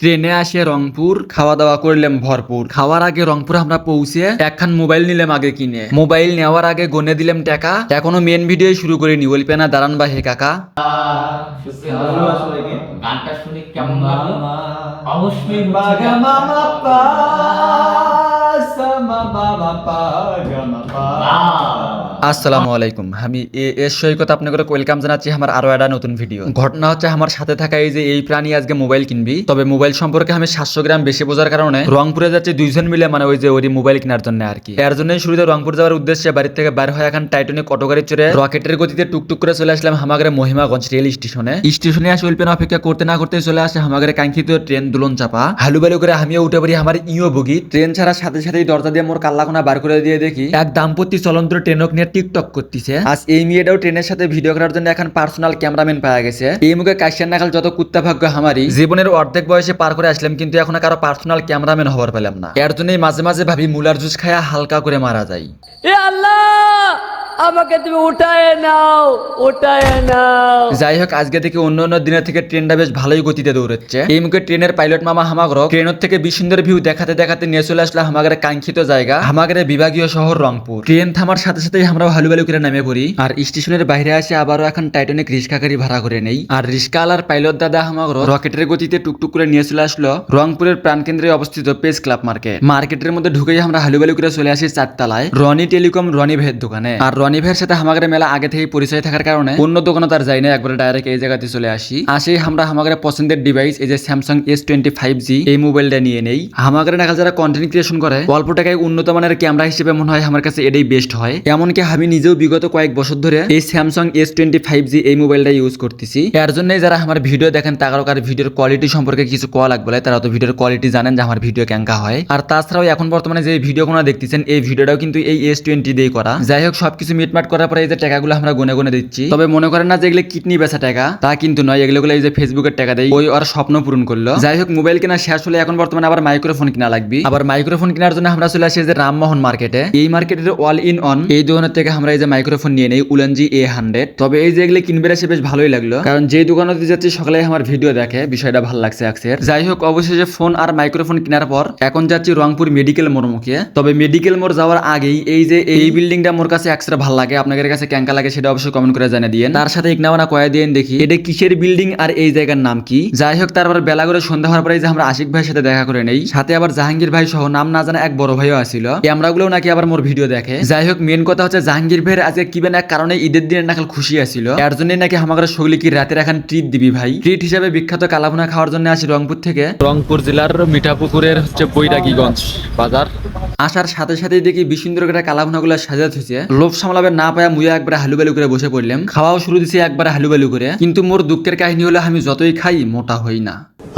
ট্রেনে আসে রংপুর খাওয়া দাওয়া করলাম ভরপুর। খাওয়ার আগে রংপুর আমরা পৌঁছে একখান মোবাইল নিলাম আগে কিনে। মোবাইল নেওয়ার আগে গনে দিলাম টাকা। এখনও মেন ভিডিও শুরু করিনি। বলবে না দাঁড়ান বা হে কাকা। গানটা শুনে কেমন লাগল? অবশ্যই বাবা আসসালামু আলাইকুম। আমি এ এস সৈকত আপনাকে ওয়েলকাম জানাচ্ছি আমার আরও একটা নতুন ভিডিও। ঘটনা হচ্ছে আমার সাথে থাকা এই যে এই প্রাণী আজকে মোবাইল কিনবি। তবে মোবাইল সম্পর্কে আমি সাতশো গ্রাম বেশি বোঝার কারণে রংপুরে যাচ্ছে দুইজন মিলে মানে ওই যে ওই মোবাইল কেনার জন্য আর কি। এর জন্যই শুরুতে রংপুর যাওয়ার উদ্দেশ্যে বাড়ি থেকে বাইর হয়ে এখন টাইটনিক অটো চড়ে রকেটের গতিতে টুকটুক করে চলে আসলাম হামাগরে মহিমাগঞ্জ রেল স্টেশনে। স্টেশনে আসে অল্পেন অপেক্ষা করতে না করতে চলে আসে হামাগরে কাঙ্ক্ষিত ট্রেন দুলন চাপা। হালু বালু করে আমিও উঠে পড়ি আমার ইও বগি। ট্রেন ছাড়ার সাথে সাথেই দরজা দিয়ে মোর কাল্লাখোনা বার করে দিয়ে দেখি, এক দাম্পত্য চলন্ত ট্রেনক নিয়ে টিকটক করতেছে। আজ এই মেয়েটাও ট্রেনের সাথে ভিডিও করার জন্য এখন পার্সোনাল ক্যামেরাম্যান পাওয়া গেছে। এই মুখে কাশিয়ান নাকাল যত কুত্তা ভাগ্য আমারই জীবনের অর্ধেক বয়সে পার করে আসলাম কিন্তু এখন কারও পার্সোনাল ক্যামেরাম্যান হবার পেলাম না। এর জন্যই মাঝে মাঝে ভাবি মুলার জুস খায়া হালকা করে মারা যায়। এ আল্লাহ! আমাকে তুমি উঠায় নাও উঠায় নাও। যাই হোক আজকে থেকে অন্য অন্য দিনের থেকে ট্রেনটা বেশ ভালোই গতিতে দৌড়চ্ছে। এই মুখে ট্রেনের পাইলট মামা হামাগর ট্রেনের থেকে বেশ সুন্দর ভিউ দেখাতে দেখাতে নিয়ে চলে আসলো হামাগের কাঙ্ক্ষিত জায়গা, হামাগের বিভাগীয় শহর রংপুর। ট্রেন থামার সাথে সাথেই আমরা হালুবালু করে নামে পড়ি, আর স্টেশনের বাইরে আসে আবারও এখন টাইটানিক রিক্সা গাড়ি ভাড়া করে নেই। আর রিক্সা আলার পাইলট দাদা হামাগর রকেটের গতিতে টুকটুক করে নিয়ে চলে আসলো রংপুরের প্রাণকেন্দ্রে অবস্থিত পেস ক্লাব মার্কেট। মার্কেটের মধ্যে ঢুকেই আমরা হালুবালু করে চলে আসি চারতলায়, রনি টেলিকম রনি ভাইয়ের দোকানে। আর রনি ভাইয়ের সাথে হামাগের মেলা আগে থেকে পরিচয় থাকার কারণে অন্য দোকানে তার যাই না। একবারে ডাইরেক্ট এই জায়গাতে চলে আসি। আসি আমরা হামাগের পছন্দের ডিভাইস এই যে Samsung S twenty five G এই মোবাইলটা নিয়ে নেই। হামাগের নাকাল যারা কন্টেন্ট ক্রিয়েশন করে, অল্প টাকায় উন্নত মানের ক্যামেরা হিসেবে মনে হয় আমার কাছে এটাই বেস্ট হয়। এমনকি আমি নিজেও বিগত কয়েক বছর ধরে এই Samsung S twenty five G এই মোবাইলটা ইউজ করতেছি। এর জন্যই যারা আমার ভিডিও দেখেন, তারাও কার ভিডিওর কোয়ালিটি সম্পর্কে কিছু কোয়া লাগবে তারা তো ভিডিওর কোয়ালিটি জানেন যে আমার ভিডিও কেঙ্কা হয়। আর তাছাড়াও এখন বর্তমানে যে ভিডিওগুলো দেখতেছেন, এই ভিডিওটাও কিন্তু এই এস টোয়েন্টি দিয়ে করা। যাই হোক, সবকিছু মিটমাট করার পরে এই যে টাকাগুলো আমরা গুনে গুনে দিচ্ছি। তবে মনে করেন না যে এগুলো কিডনি বেচা টাকা, তা কিন্তু নয়। এগুলো এই যে ফেসবুকের টাকা দেয় ওই ওর স্বপ্ন পূরণ করল। যাই হোক, মোবাইল কেনা শেষ হলে এখন বর্তমানে আবার মাইক্রোফোন কিনা লাগবে। আবার মাইক্রোফোন কেনার জন্য আমরা চলে আসি যে রামমোহন মার্কেটে। এই মার্কেটের অল ইন অন এই দোকানের থেকে আমরা এই যে মাইক্রোফোন নিয়ে নেই উলানজি এ হান্ড্রেড তবে এই যে এগুলো কিনবে এসে বেশ ভালোই লাগল। কারণ যে দোকানে যাচ্ছি সকালে আমার ভিডিও দেখে। বিষয়টা ভালো লাগছে আকসের যাই হোক, অবশেষে ফোন আর মাইক্রোফোন কেনার পর এখন যাচ্ছি রংপুর মেডিকেল মোড় মুখে তবে মেডিকেল মোড় যাওয়ার আগেই এই যে এই বিল্ডিংটা মোর কাছে একসাথে ভালো লাগে আপনাদের কাছে কেঙ্কা লাগে সেটা অবশ্যই কমেন্ট করে জানিয়ে দিন তার সাথে ইকনামানা কয়ে দিন দেখি এটা কিসের বিল্ডিং আর এই জায়গার নাম কি? যাই হোক তারপর বেলা করে সন্ধ্যা হওয়ার পরে যে আমরা আশিক ভাইয়ের সাথে দেখা করে নেই সাথে আবার জাহাঙ্গীর ভাই সহ নাম না জানা এক বড় ভাইও আসিল। ক্যামেরাগুলো নাকি আবার মোর ভিডিও দেখে। যাই হোক মেন কথা হচ্ছে জাহাঙ্গীর ভাইয়ের আজকে কিবেন এক কারণে ঈদের দিনের নাকাল খুশি আসিল। এর জন্যই নাকি আমাদের সগলি কি রাতের এখন ট্রিট দিবি ভাই? ট্রিট হিসাবে বিখ্যাত কালাভুনা খাওয়ার জন্য আসি রংপুর থেকে। রংপুর জেলার মিঠাপুকুরের হচ্ছে বৈরাগীগঞ্জ বাজার। আসার সাথে সাথে দেখি বিশুন্দর করে কালাভুনাগুলো সাজাত হয়েছে। লোভ সামলাবে না পায়া মুয়া একবার হালুবালু করে বসে পড়লাম। খাওয়াও শুরু দিছে একবার হালুবালু করে। কিন্তু মোর দুঃখের কাহিনী হলো, আমি যতই খাই মোটা হই না।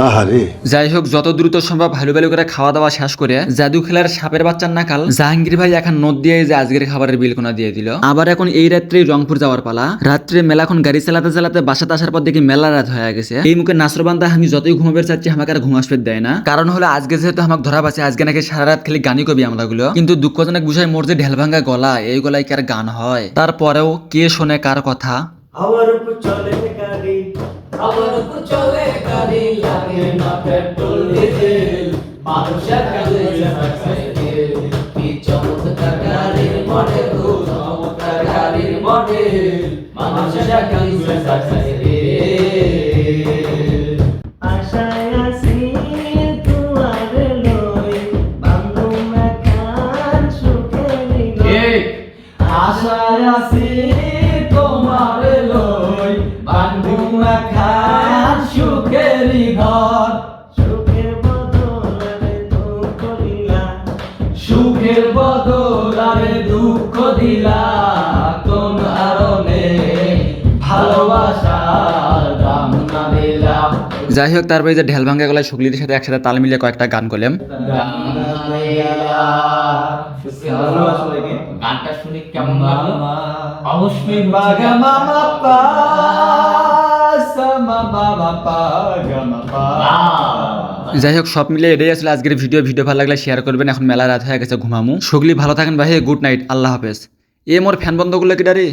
আহারে। যাই হোক যত দ্রুত সম্ভব ভালো ভালো করে খাওয়া দাওয়া শেষ করে জাদু খেলার সাপের বাচ্চার নাকাল। জাহাঙ্গীর ভাই এখন নোট দিয়ে যে আজকের খাবারের বিল কোনা দিয়ে দিল। আবার এখন এই রাত্রে রংপুর যাওয়ার পালা। রাত্রে মেলাখন গাড়ি চালাতে চালাতে বাসাতে আসার পর দেখি মেলা রাত হয়ে গেছে। এই মুখে নাসরবান্ধা আমি যতই ঘুমাবে চাচ্ছি আমাকে আর ঘুম আসবে দেয় না। কারণ হলো আজকে যেহেতু আমাকে ধরা পাচ্ছে আজকে নাকি সারা রাত খালি গানই কবি আমরা গুলো কিন্তু দুঃখজনক বিষয় মোর যে ঢেল ভাঙ্গা গলা এই গলায় কি আর গান হয়? তারপরেও কে শোনে কার কথা? আমার উপর চলে গাড়ি আমার চলে গাড়ি লাগে না পেট্রোল, ডিজেল। মানুষের কাজে সাইকেল কি চমৎকার গাড়ির মডেল গো চমৎকার গাড়ির মডেল। মানুষের কাজে সাইকেল সুখের বদল আরে দুঃখ দিলা কোন কারণে? ভালোবাসার দাম না দিলাম যাই হোক তারপরে যে ঢেল ভাঙ্গা গলায় শুকলিদের সাথে একসাথে তাল মিলিয়ে কয়েকটা গান করলাম। গানটা শুনে কেমন লাগল? অবশ্যই বাগা মামা পা সামা বাবা পা গামা পা। যাই হোক সব মিলে এটাই আসলে আজকের ভিডিও ভিডিও ভালো লাগলে শেয়ার করবেন। এখন মেলা রাত হয়ে গেছে ঘুমামু। সগলি ভালো থাকেন ভাই। Good night. আল্লাহ হাফেজ। এ মোর ফ্যান বন্ধ করল কি ডারে